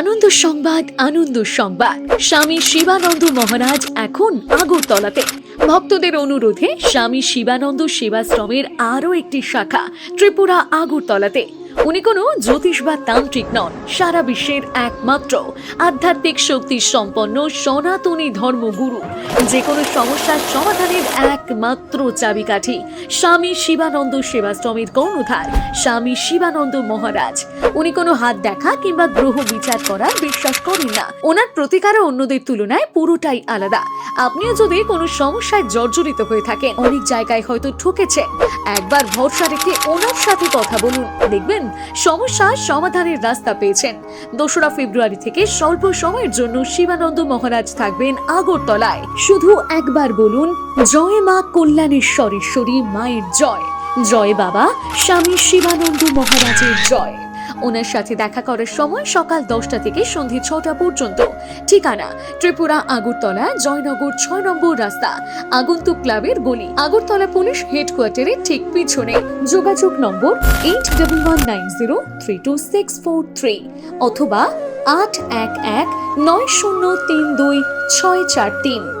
আনন্দ সংবাদ আনন্দ সংবাদ। স্বামী শিবানন্দ মহারাজ এখন আগরতলাতে। ভক্তদের অনুরোধে স্বামী শিবানন্দ সেবাশ্রমের আরও একটি শাখা, ত্রিপুরা আগরতলাতে। উনি কোনো জ্যোতিষ বা তান্ত্রিক নন, সারা বিশ্বের একমাত্র আধ্যাত্মিক শক্তি সম্পন্ন সনাতনী ধর্মগুরু। যে কোনো সমস্যার সমাধানের একমাত্র চাবিকাঠি স্বামী শিবানন্দ সেবাশ্রমের কর্ণধার, স্বামী শিবানন্দ মহারাজ। উনি কোনো হাত দেখা কিংবা গ্রহ বিচার করার বিশ্বাস করেন না। ওনার প্রতিকারও অন্যদের তুলনায় পুরোটাই আলাদা। আপনিও যদি কোনো সমস্যায় জর্জরিত হয়ে থাকেন, অনেক জায়গায় হয়তো ঠকেছেন। একবার ভরসা রেখে ওনার সাথে কথা বলুন। দেখবেন সমস্যার সমাধানের রাস্তা পেয়েছেন। দোসরা ফেব্রুয়ারি থেকে স্বল্প সময়ের জন্য শিবানন্দ মহারাজ থাকবেন আগরতলায়। শুধু একবার বলুন, জয় মা কল্যাণেশ্বরেশ্বরী মায়ের জয়। জয় বাবা, স্বামী শিবানন্দ মহারাজের জয়। ওনার সাথে দেখা করার সময় সকাল দশটা থেকে সন্ধে ছটা পর্যন্ত। ঠিকানা, ত্রিপুরা আগরতলা, জয়নগর ছয় নম্বর রাস্তা। আগন্তুক ক্লাবের গলি, আগরতলা পুলিশ হেডকোয়ার্টারের ঠিক পিছনে। যোগাযোগ number eight double one nine zero three two six four three অথবা আট এক এক নয় শূন্য তিন দুই ছয় চার তিন।